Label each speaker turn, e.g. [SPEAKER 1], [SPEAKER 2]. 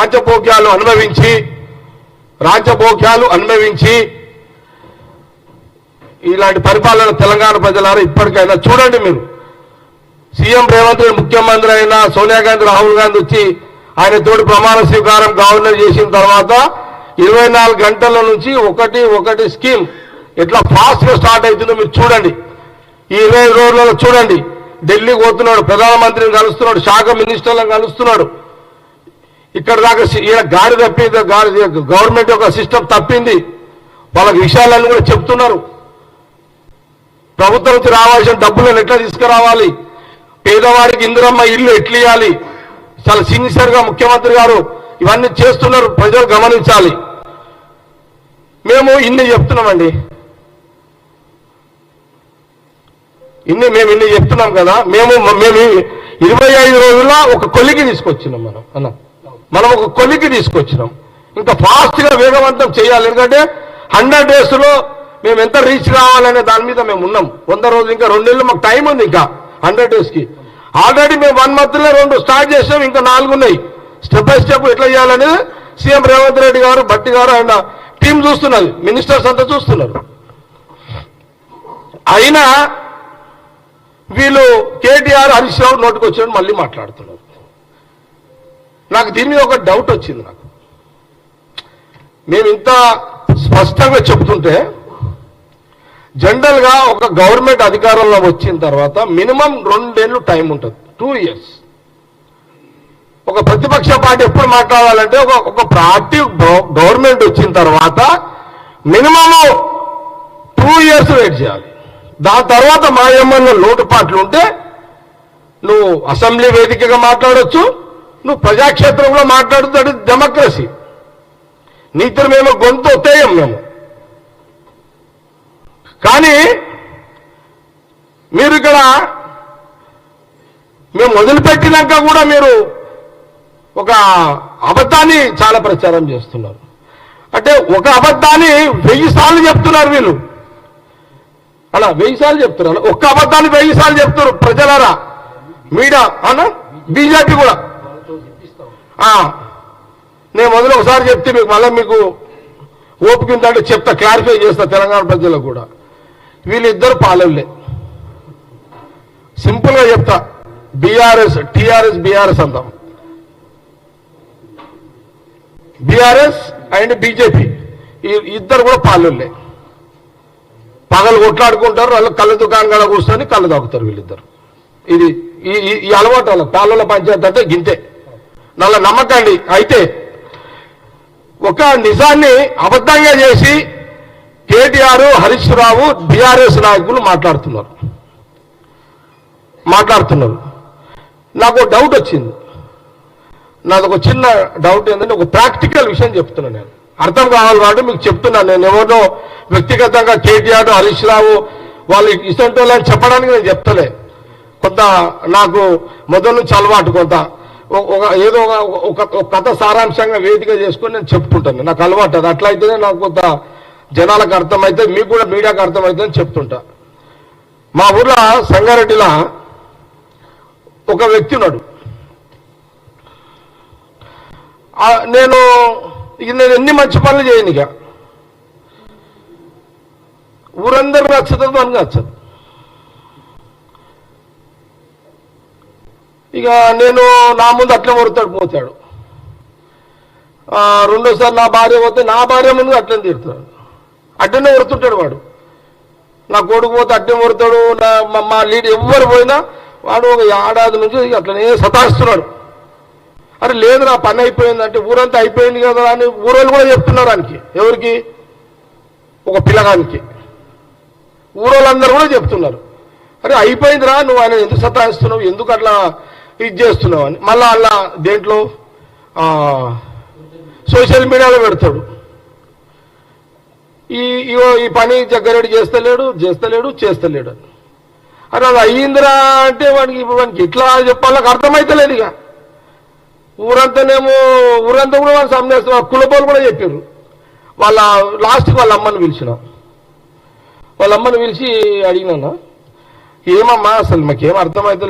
[SPEAKER 1] రాజ్యభోగ్యాలు అనుభవించి రాజ్యభోగ్యాలు అనుభవించి ఇలాంటి పరిపాలన తెలంగాణ ప్రజలారా ఇప్పటికైనా చూడండి మీరు. సీఎం రేవంత్ ముఖ్యమంత్రి అయిన సోనియా గాంధీ రాహుల్ గాంధీ వచ్చి ఆయన తోటి ప్రమాణ స్వీకారం గవర్నర్ చేసిన తర్వాత ఇరవై నాలుగు గంటల నుంచి ఒకటి ఒకటి స్కీమ్ ఎట్లా ఫాస్ట్గా స్టార్ట్ అవుతుందో మీరు చూడండి. ఈ ఇరవై రోజులలో చూడండి. ఢిల్లీ పోతున్నాడు ప్రధానమంత్రిని కలుస్తున్నాడు శాఖ మినిస్టర్లను కలుస్తున్నాడు. ఇక్కడ దాకా ఈయన గాడి తప్పింది గాడి గవర్నమెంట్ యొక్క సిస్టమ్ తప్పింది. వాళ్ళకి విషయాలన్నీ కూడా చెప్తున్నారు. ప్రభుత్వం నుంచి రావాల్సిన డబ్బులను ఎట్లా తీసుకురావాలి? పేదవాడికి ఇందిరమ్మ ఇల్లు ఎట్లా ఇవ్వాలి చాలా సిన్సియర్గా ముఖ్యమంత్రి గారు ఇవన్నీ చేస్తున్నారు ప్రజలు గమనించాలి. మేము ఇన్ని చెప్తున్నామండి. ఇన్ని మేము ఇన్ని చెప్తున్నాం కదా మేము మేము ఇరవై ఐదు రోజుల్లో ఒక కొలికి తీసుకొచ్చినాం మనం అన్నా. మనం ఒక కొలికి తీసుకొచ్చినాం. ఇంకా ఫాస్ట్గా వేగవంతం చేయాలి. ఎందుకంటే హండ్రెడ్ డేస్లో మేము ఎంత రీచ్ కావాలనే దాని మీద మేము ఉన్నాం. వంద రోజులు ఇంకా రెండు నెలలు మాకు టైం ఉంది ఇంకా హండ్రెడ్ డేస్కి. ఆల్రెడీ మేము వన్ మంత్లో రెండు స్టార్ట్ చేసాం ఇంకా నాలుగు ఉన్నాయి. స్టెప్ బై స్టెప్ ఎట్లా చేయాలనేది సీఎం రేవంత్ రెడ్డి గారు భట్టి గారు ఆయన టీం చూస్తున్నది మినిస్టర్స్ అంతా చూస్తున్నారు. అయినా వీళ్ళు కేటీఆర్ హరీష్ రావు నోటికి మళ్ళీ మాట్లాడుతున్నారు. నాకు దీని మీద ఒక డౌట్ వచ్చింది నాకు. మేము ఇంత స్పష్టంగా చెప్తుంటే జనరల్గా ఒక గవర్నమెంట్ అధికారంలో వచ్చిన తర్వాత మినిమం రెండేళ్ళు టైం ఉంటుంది. టూ ఇయర్స్ ఒక ప్రతిపక్ష పార్టీ ఎప్పుడు మాట్లాడాలంటే ఒక ఒక పార్టీ గవర్నమెంట్ వచ్చిన తర్వాత మినిమము టూ ఇయర్స్ వెయిట్ చేయాలి. దాని తర్వాత మా ఏమన్నా లోటుపాట్లు ఉంటే నువ్వు అసెంబ్లీ వేదికగా మాట్లాడచ్చు నువ్వు ప్రజాక్షేత్రంలో మాట్లాడుతాడు డెమోక్రసీ. నీతో మేము గొంతు ఒత్తేయం మేము. కానీ మీరు ఇక్కడ మేము మొదలుపెట్టినాక కూడా మీరు ఒక అబద్ధాన్ని చాలా ప్రచారం చేస్తున్నారు. అంటే ఒక అబద్ధాన్ని వెయ్యి సార్లు చెప్తున్నారు వీళ్ళు. అలా వెయ్యి సార్లు చెప్తున్నారు. ఒక్క అబద్ధాన్ని వెయ్యి సార్లు చెప్తున్నారు ప్రజలరా. మీడియా అన్న బీజేపీ కూడా. నేను మొదలు ఒకసారి చెప్తే మీకు మళ్ళీ మీకు ఓపిక ఉందంటే చెప్తా క్లారిఫై చేస్తా తెలంగాణ ప్రజలకు కూడా. వీళ్ళిద్దరు పాలవులే సింపుల్గా చెప్తా బీఆర్ఎస్ టిఆర్ఎస్ బీఆర్ఎస్ అందాం. బీఆర్ఎస్ అండ్ బీజేపీ ఇద్దరు కూడా పాలవులే పగలు కొట్లాడుకుంటారు వాళ్ళు కళ్ళ దుకాణం కాడ కూర్చొని కళ్ళు తాగుతారు వీళ్ళిద్దరు. ఇది ఈ ఈ- ఈ అలవాటు వాళ్ళ పాలల పంచాయతీ అంటే గింతే. నల్ల నమ్మకండి అయితే ఒక నిజాన్ని అబద్ధంగా చేసి కేటీఆర్ హరీష్ రావు బీఆర్ఎస్ నాయకులు మాట్లాడుతున్నారు. మాట్లాడుతున్నారు. నాకు డౌట్ వచ్చింది. నాది ఒక చిన్న డౌట్ ఏంటంటే ఒక ప్రాక్టికల్ విషయం చెప్తున్నాను నేను. అర్థం కావాలి కాబట్టి మీకు చెప్తున్నాను. నేను ఎవరినో వ్యక్తిగతంగా కేటీఆర్ హరీష్ రావు వాళ్ళు ఇష్టం అని చెప్పడానికి నేను చెప్తలే. కొంత నాకు మొదలు నుంచి అలవాటు కొంత. ఒక ఏదో ఒక- ఒక ఒక కథ సారాంశంగా వేదిక చేసుకొని నేను చెప్తుంటాను నాకు అలవాటు అది. అట్లయితేనే నాకు కొంత జనాలకు అర్థమైతే మీకు కూడా మీడియాకు అర్థమవుతుందని చెప్తుంటా. మా ఊర్లో సంగారెడ్డిలో ఒక వ్యక్తి ఉన్నాడు. నేను ఇక నేను ఎన్ని మంచి పనులు చేయను ఇక. ఊరందరూ నచ్చుతుంది అని నచ్చదు ఇక నేను నా ముందు అట్లే మొరుతాడు పోతాడు. రెండోసారి నా భార్య పోతే నా భార్య ముందు అట్లనే తీరుతాడు అట్టనే కొడుతుంటాడు వాడు. నా కొడుకు పోతే అట్లే కొడతాడు నా మా- మా లీడ్ ఎవ్వరు పోయినా వాడు ఒక ఏడాది నుంచి అట్లనే సతాయిస్తున్నాడు. అరే లేదు నా పని అయిపోయిందంటే ఊరంతా అయిపోయింది కదా అని ఊరోళ్ళు కూడా చెప్తున్నారు ఆయనకి. ఎవరికి? ఒక పిల్లగానికి. ఊరోళ్ళందరూ కూడా చెప్తున్నారు. అరే అయిపోయిందిరా నువ్వు ఆయన ఎందుకు సతాయిస్తున్నావు? ఎందుకు అట్లా ఇది చేస్తున్నామని అని. మళ్ళా అలా దేంట్లో? సోషల్ మీడియాలో పెడతాడు. ఈ ఇగో ఈ పని జగ్గారెడ్డి చేస్తలేడు చేస్తలేడు చేస్తలేడు. అని అరే అది అయ్యిందిరా అంటే వాడికి వాడికి ఎట్లా చెప్పాలో అర్థమవుతలేదు అర్థమైతలేదు ఇక. ఊరంతానేమో ఊరంతా కూడా వాళ్ళు సమ్నేస్తున్నారు కులపోలు కూడా చెప్పారు. వాళ్ళ లాస్ట్కి వాళ్ళ అమ్మని పిలిచిన. వాళ్ళ అమ్మని పిలిచి అడిగినా ఏమమ్మా అసలు మాకేం అర్థమవుతుంది